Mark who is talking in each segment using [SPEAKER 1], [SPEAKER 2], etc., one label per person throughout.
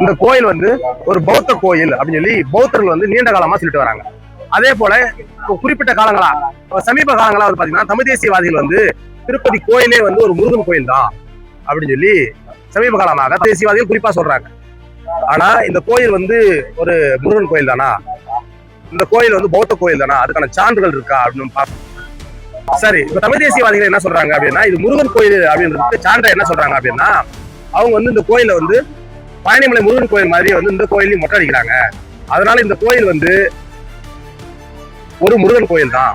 [SPEAKER 1] இந்த கோயில் வந்து ஒரு பௌத்த கோயில் அப்படின்னு சொல்லி பௌத்தர்கள் வந்து நீண்ட காலமா சொல்லிட்டு வராங்க. அதே போல இப்போ குறிப்பிட்ட காலங்களா சமீப காலங்களா வந்து பாத்தீங்கன்னா தமிழ் தேசியவாதிகள் வந்து திருப்பதி கோயிலே வந்து ஒரு முருகன் கோயில் தான் அப்படின்னு சொல்லி சமீப காலமாக தேசியவாதிகள் குறிப்பா சொல்றாங்க. ஆனா இந்த கோயில் வந்து ஒரு முருகன் கோயில் தானா இந்த கோயில் வந்து பௌத்த கோயில் தானா அதுக்கான சான்றுகள் இருக்கா அப்படின்னு பார்ப்போம் சரி இப்ப தமிழ் தேசியவாதிகள் என்ன சொல்றாங்க அப்படின்னா இது முருகன் கோயில் அப்படின்றதுக்கு சான்றை என்ன சொல்றாங்க அப்படின்னா அவங்க வந்து இந்த கோயில வந்து பழனிமலை முருகன் கோயில் மாதிரி வந்து இந்த கோயிலையும் மொட்டை அடிக்கிறாங்க அதனால இந்த கோயில் வந்து ஒரு முருகன் கோயில் தான்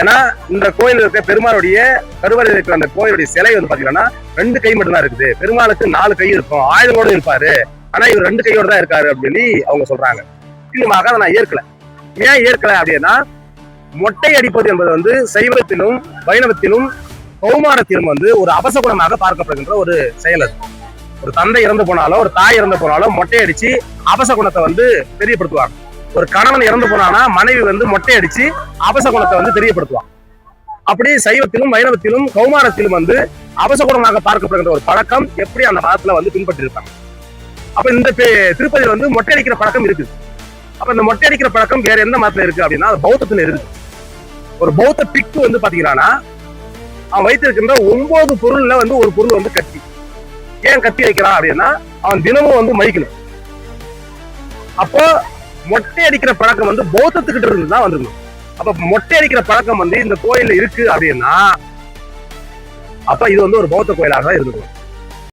[SPEAKER 1] ஏன்னா இந்த கோயில் இருக்க பெருமாளுடைய கருவறையில் இருக்கிற அந்த கோயிலுடைய சிலை வந்து பாத்தீங்கன்னா ரெண்டு கை மட்டும்தான் இருக்குது. பெருமாளுக்கு நாலு கை இருக்கும். ஆயுதங்களோட இருப்பாரு. ஆனா இவர் ரெண்டு கையோட தான் இருக்காரு அப்படின்னு அவங்க சொல்றாங்க. முக்கியமாக அதை நான் ஏற்கல. ஏன் ஏற்கல அப்படின்னா மொட்டை அடிப்பது என்பது வந்து சைவத்திலும் வைணவத்திலும் கௌமாரத்திலும் வந்து ஒரு அபசகுணமாக பார்க்கப்படுகின்ற ஒரு செயல் அது. ஒரு தந்தை இறந்து போனாலோ ஒரு தாய் இறந்து போனாலோ மொட்டை அடிச்சு அபசகுணத்தை வந்து தெரியப்படுத்துவாங்க ஒரு கணவன் இறந்து போனானா மனைவி வந்து மொட்டை அடிச்சு அபசகுணத்தை வந்து தெரியப்படுத்துவாங்க அப்படி சைவத்திலும் வைணவத்திலும் கௌமாரத்திலும் வந்து அபசகுணமாக பார்க்கப்படுகின்ற ஒரு பழக்கம் எப்படி அந்த மதத்துல வந்து பின்பற்றி இருப்பாங்க அப்ப இந்த பே- திருப்பதியில் வந்து மொட்டை அடிக்கிற பழக்கம் இருக்குது. அப்ப இந்த மொட்டை அடிக்கிற பழக்கம் வேற எந்த மதத்துல இருக்கு அப்படின்னா பௌத்தத்துல இருக்கு ஒரு பௌத்த பிக்கு வந்து பாத்தீங்கன்னா அவன் வைத்திருக்கின்ற ஒன்பது பொருள்ல வந்து ஒரு பொருள் வந்து கத்தி. ஏன் கத்தி வைக்கிறான் அப்படின்னா அவன் தினமும் வந்து மதிக்கணும். அப்போ மொட்டை அடிக்கிற பழக்கம் வந்து பௌத்தத்துக்கிட்ட இருந்து தான் வந்துருக்கணும். அப்ப மொட்டை அடிக்கிற பழக்கம் வந்து இந்த கோயில்ல இருக்கு அப்படின்னா அப்ப இது வந்து ஒரு பௌத்த கோயிலாக தான் இருந்துக்கணும்